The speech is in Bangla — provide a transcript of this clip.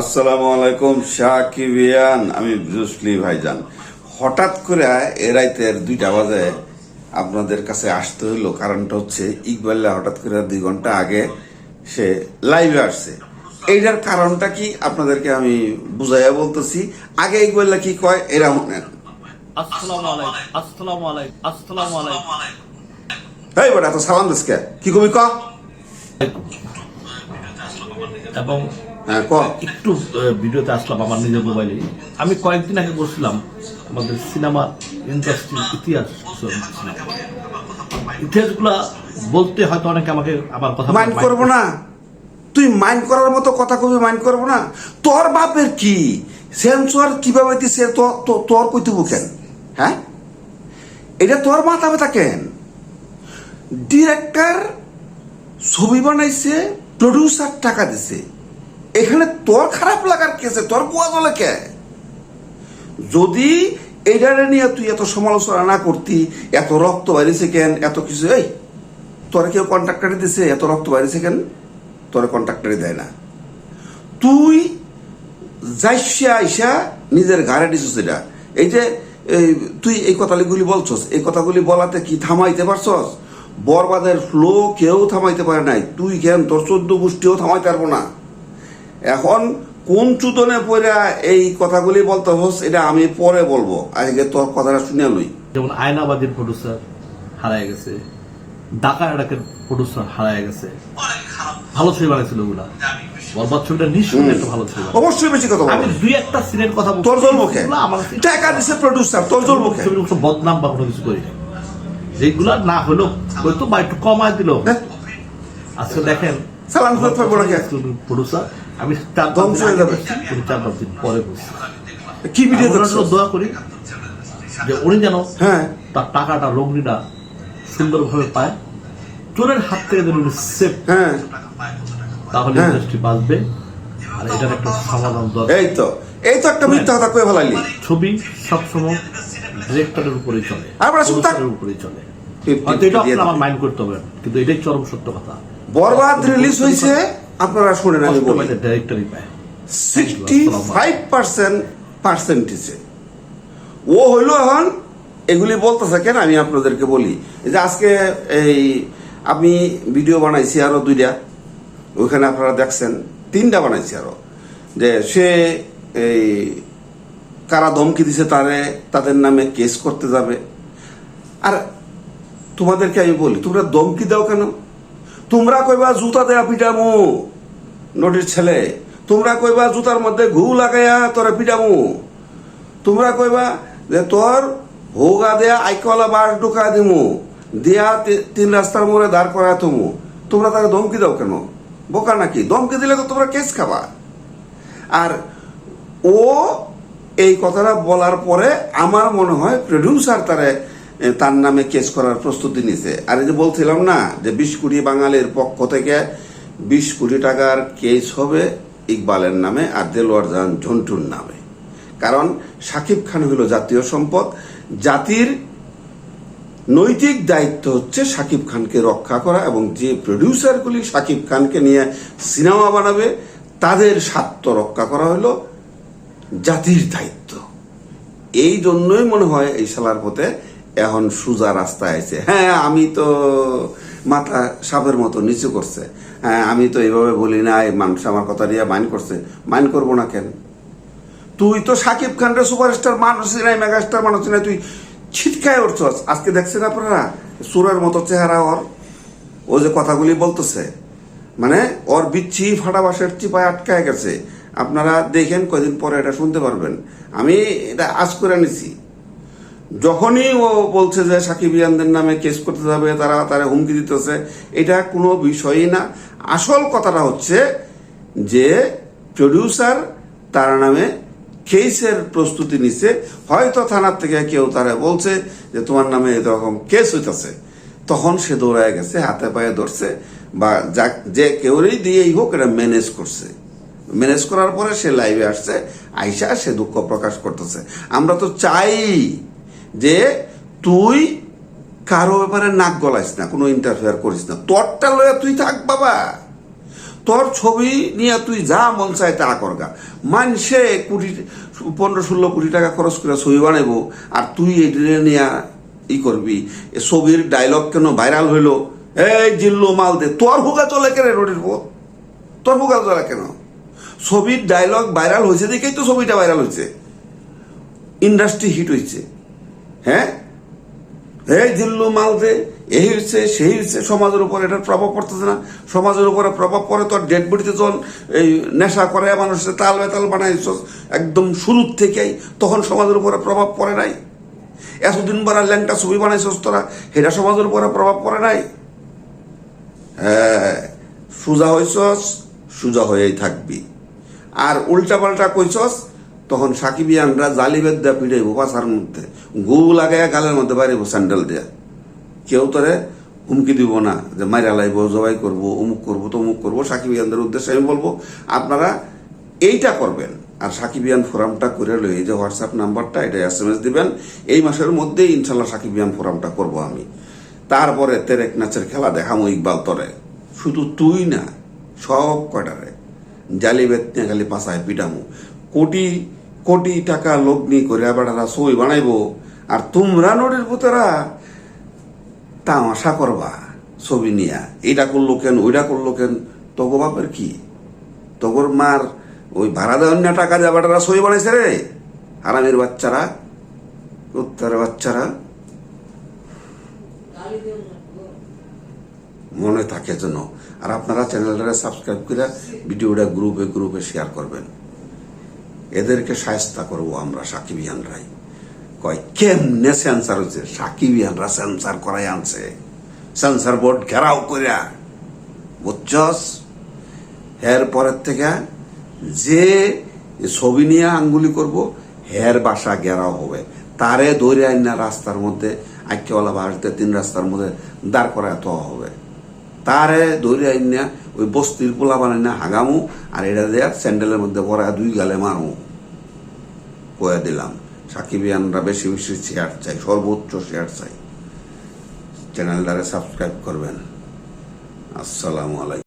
আসসালামু আলাইকুম শাকিবিয়ান আমি ব্রুসলি ভাইজান। হঠাৎ করে এ রাইতের দুইটা বাজে আপনাদের কাছে আসতে হইল কারণটা হচ্ছে ইকবাল্লা হঠাৎ করে দুই ঘণ্টা আগে সে লাইভে আসছে। এইটার কারণটা কি? আপনাদেরকে আমি বুঝাইয়া বলতেছি। আগে ইকবাল্লা কি কয়? এরা মনে আসসালামু আলাইকুম আসসালামু আলাইকুম আসসালামু আলাইকুম। বেটা এত সালাম দিসকে কি কবি ক? এবং একটু ভিডিওতে আসলাম আমার নিজের মোবাইলে আমি কয়েকদিন আগে বসছিলাম আমাদের সিনেমা ইন্ডাস্ট্রির ইতিহাস। ইতিহাসগুলা বলতে হয়তো অনেকে আমাকে আমার কথা মাইন্ড করব না। তুই মাইন্ড করার মতো কথা কবি মাইন্ড করব না। তোর বাপের কি? সেন্সর কীভাবে দিছে তোর কইতুব কেন? হ্যাঁ? এটা তোর মাথা ব্যথা কেন? ডিরেক্টর ছবি বানাইছে প্রডিউসার টাকা দিছে। এখানে তোর খারাপ লাগার কেছে তোর কুয়া জলে কে? যদি এইটারে নিয়ে তুই এত সমালোচনা না করতি, এত রক্ত বাইরেছে কেন? এত কিছু, এই, তোরা কেউ কন্ট্রাক্টারে দিছে? এত রক্ত বাইরেছে কেন? তোরা কন্ট্রাক্টারে দেয় না। তুই যাইসা আইসা নিজের ঘাড়ে দিছিস এটা। এই যে তুই এই কথাগুলি বলছস, এই কথাগুলি বলাতে কি থামাইতে পারছস? বরবাদের ফ্লো কেউ থামাইতে পারে নাই। তুই কেন? তোর চোদ্দ গোষ্ঠীও থামাইতে পারব না। এখন কোন চুতনে পড়া এই কথাগুলি বলতে হস এটা আমি পরে বলব। আজকে তোর কথাটা শুনে লই। যেমন আয়নাবাদীর প্রডিউসার হারায় গেছে ঢাকা এটাকের প্রডিউসার হারায় গেছে। ভালো ছবি বানাইছিল ওগুলা। বরবাদ ছবিটা একটা ভালো ছবি অবশ্যই বেশি কথা আমি দুই একটা সিনের কথা। তোর আমার কাছে- টাকা দিছে প্রডিউসার তোর জ্বলবো কে? ছবির কোনো বদনাম বা কোনো কিছু করি যেগুলা না হলো হয়তো বা একটু কমায় দিল। হ্যাঁ? আজকে দেখেন চালান করে থাকব না কে? প্রডিউসার আমি চার ধ্বংস হয়ে যাবে। উনি চার পাঁচ দিন পরে বলছি। কি ভিডিও আমরা দেখছ? দোয়া করি যে উনি যেন হ্যাঁ। তার টাকাটা লগ্নিটা সুন্দরভাবে পায়। চোরের হাত থেকে যেন উনি সেফ হ্যাঁ। তাহলে হ্যাঁ। ইন্ডাস্ট্রি বাঁচবে। আর এটার একটা সমাধান দরকার। এই তো। এই তো একটা মিথ্যা কথা কয়ে ফেলাইলি ছবি সবসময় ডিরেক্টরের উপরেই চলে। আর বড় সুতা- উপরেই চলে। হয়তো এটা আমার মাইন্ড করতে হবে কিন্তু এটাই চরম সত্য কথা। বরবাদ রিলিজ হয়েছে। আপনারা শুনেন আমি বলি। ডাইরেক্টরই পায়। সিক্সটি ফাইভ পার্সেন্ট পার্সেন্টেজে ও হইল এখন এগুলি বলতেছে কেন আমি আপনাদেরকে বলি। যে আজকে এই আমি ভিডিও বানাইছি আরও দুইটা ওইখানে আপনারা দেখছেন তিনটা বানাইছি আরও। যে সে এই কারা ধমকি দিছে তারে তাদের নামে কেস করতে যাবে। আর তোমাদেরকে আমি বলি তোমরা দমকি দাও কেন? তোমরা কইবা জুতা দেয়া পিটামু। নটির ছেলে, তোমরা কইবা জুতার মধ্যে ঘু লাগাইয়া তোরা পিটামু। তোমরা কইবা যে তোর হোগা দেয়া আইকলা বাস ঢুকা দিমু, দিয়া তিন রাস্তার মোড়ে দাঁড় করা তুমু তোমরা তাকে ধমকি দাও কেন? বোকা নাকি? ধমকি দিলে তো তোমরা কেস খাবা। আর ও এই কথাটা বলার পরে আমার মনে হয় প্রডিউসার তারে তার নামে কেস করার প্রস্তুতি নিছে আর এই যে বলছিলাম না, যে বিশ কোটি বাঙালির পক্ষ থেকে বিশ কোটি টাকার কেস হবে ইকবালের নামে আর দেলোয়ার জাহান ঝন্টুর নামে। কারণ সাকিব খান হলো জাতীয় সম্পদ। জাতির নৈতিক দায়িত্ব হচ্ছে সাকিব খানকে রক্ষা করা এবং যে প্রডিউসারগুলি সাকিব খানকে নিয়ে সিনেমা বানাবে, তাদের স্বার্থ রক্ষা করা হলো জাতির দায়িত্ব। এই জন্যই মনে হয় এই শালার পথে এখন সুজা রাস্তায় আছে হ্যাঁ আমি তো মাথা সাপের মতো নিচু করছে। হ্যাঁ আমি তো এইভাবে বলি না এই মানুষ আমার কথা নিয়ে মাইন করছে। মাইন করব না কেন? তুই তো সাকিব খানরে সুপারস্টার মানুষ নাই, মেগাস্টার মানুষ নাই, তুই ছিটকায় উঠছস। আজকে দেখছেন আপনারা? সুরের মতো চেহারা ওর। ও যে কথাগুলি বলতেছে মানে ওর বিচ্ছি ফাটা বাসের চিপায় আটকায় গেছে। আপনারা দেখেন কয়দিন পরে এটা শুনতে পারবেন। আমি এটা আজ করে নিছি। যখনই ও বলছে যে সাকিব ইয়ানদের নামে কেস করতে যাবে, তারা তারা হুমকি দিতেছে, এটা কোনো বিষয়ই না। আসল কথাটা হচ্ছে যে প্রডিউসার তার নামে কেসের প্রস্তুতি নিছে। হয়তো থানার থেকে কেউ তারা বলছে যে, তোমার নামে এরকম কেস হইতেছে। তখন সে দৌড়ায় গেছে, হাতে পায়ে ধরছে, বা যা যে কেউরই দিয়েই হোক, এটা ম্যানেজ করছে। ম্যানেজ করার পরে সে লাইভে আসছে, আইসা সে দুঃখ প্রকাশ করতেছে। আমরা তো চাই যে তুই কারও ব্যাপারে নাক গলাইস না, কোনো ইন্টারফেয়ার করিস না। তোরটা লয়ে তুই থাক বাবা। তোর ছবি নিয়ে তুই যা মন চায় তা করগা মানসে কোটি পনেরো ষোলো কোটি টাকা খরচ করে ছবি বানাইবো আর তুই এটা নিয়ে ই করবি। এ ছবির ডায়লগ কেন ভাইরাল হইল? এই জিল্লু মাল দে। তোর হুকা চলে কেন রোডের তোর হুকা চলে কেন? ছবির ডায়লগ ভাইরাল হয়েছে দেখেই তো ছবিটা ভাইরাল হয়েছে ইন্ডাস্ট্রি হিট হয়েছে হ্যাঁ? এই জিল্লু মাল দে এই হচ্ছে, সেই হচ্ছে সমাজের উপর, এটার প্রভাব পড়তেছে না। সমাজের উপরে প্রভাব পড়ে তোর ডেড বডিতে যখন এই নেশা করে মানুষের তাল বেতাল বানাইছ একদম শুরুর থেকেই, তখন সমাজের উপরে প্রভাব পড়ে নাই। এতদিন বারা ল্যাংটা ছবি বানাইছস তোরা সেটা সমাজের উপরে প্রভাব পড়ে নাই। হ্যাঁ সোজা হইছস, সোজা হয়েই থাকবি। আর উল্টা পাল্টা কইছস তখন সাকিবিয়ানরা জালিবের দেয়া পিড়াইব পাশার মধ্যে। গু লাগাইয়া গালের মধ্যে বাইরেব স্যান্ডেল দেয়া। কেউ তোরে হুমকি দিব না যে মাইরা লাইব, জবাই করব, অমুক করব, তমুক করব। সাকিবিয়ানদের উদ্দেশ্যে আমি বলব, আপনারা এইটা করবেন। আর সাকিবিয়ান ফোরামটা করে লই, এই যে হোয়াটসঅ্যাপ নাম্বারটা, এটা এস এম এস দিবেন। এই মাসের মধ্যেই ইনশাল্লাহ সাকিবিয়ান ফোরামটা করব আমি। তারপরে তেরেক নাচের খেলা দেখামো ইকবাল তরে। শুধু তুই না, সব কয়টারে। জালি বেতনে খালি পাশায় পিটামু। কোটি কোটি টাকা লগ্নি করে বেড়ারা সই বানাইবো। আর তোমরা নোটের পুতেরা তামাশা করবা ছবি নিয়া। এইটা করল কেন ওইটা করল কেন, তগো বাপের কি? তগর মার ওই ভাড়া দেওয়ার না টাকা দেওয়া বেটারা সই বানাইছে রে। হারামের বাচ্চারা উত্তরের বাচ্চারা। মনে থাকে যেন। আর আপনারা চ্যানেলটা সাবস্ক্রাইব করে ভিডিওটা গ্রুপে গ্রুপে শেয়ার করবেন। এদেরকে সায়স্তা করব আমরা, সাকিবিয়ানরাই। কয়, কেমনে সেন্সার হচ্ছে সাকিবিয়ানরা সেন্সার করাই আনছে। সেন্সার বোর্ড ঘেরাও করিয়া বুঝছস? পরের থেকে যে ছবি নিয়ে আঙ্গুলি করব, হের বাসা ঘেরাও হবে। তারে ধরে আইনা রাস্তার মধ্যে, আইকেওয়ালা বাড়িতে তিন রাস্তার মধ্যে দাঁড় করা হবে। তারে ধরে আইনা ওই বস্তির পোলা বানাই না হাগামু, আর এটা দেয়া স্যান্ডেলের মধ্যে পরা দুই গালে মারমু। কয়া দিলাম সাকিবিয়ানরা বেশি বেশি শেয়ার চাই, সর্বোচ্চ শেয়ার চাই। চ্যানেলটারে সাবস্ক্রাইব করবেন। আসসালামু আলাইকুম।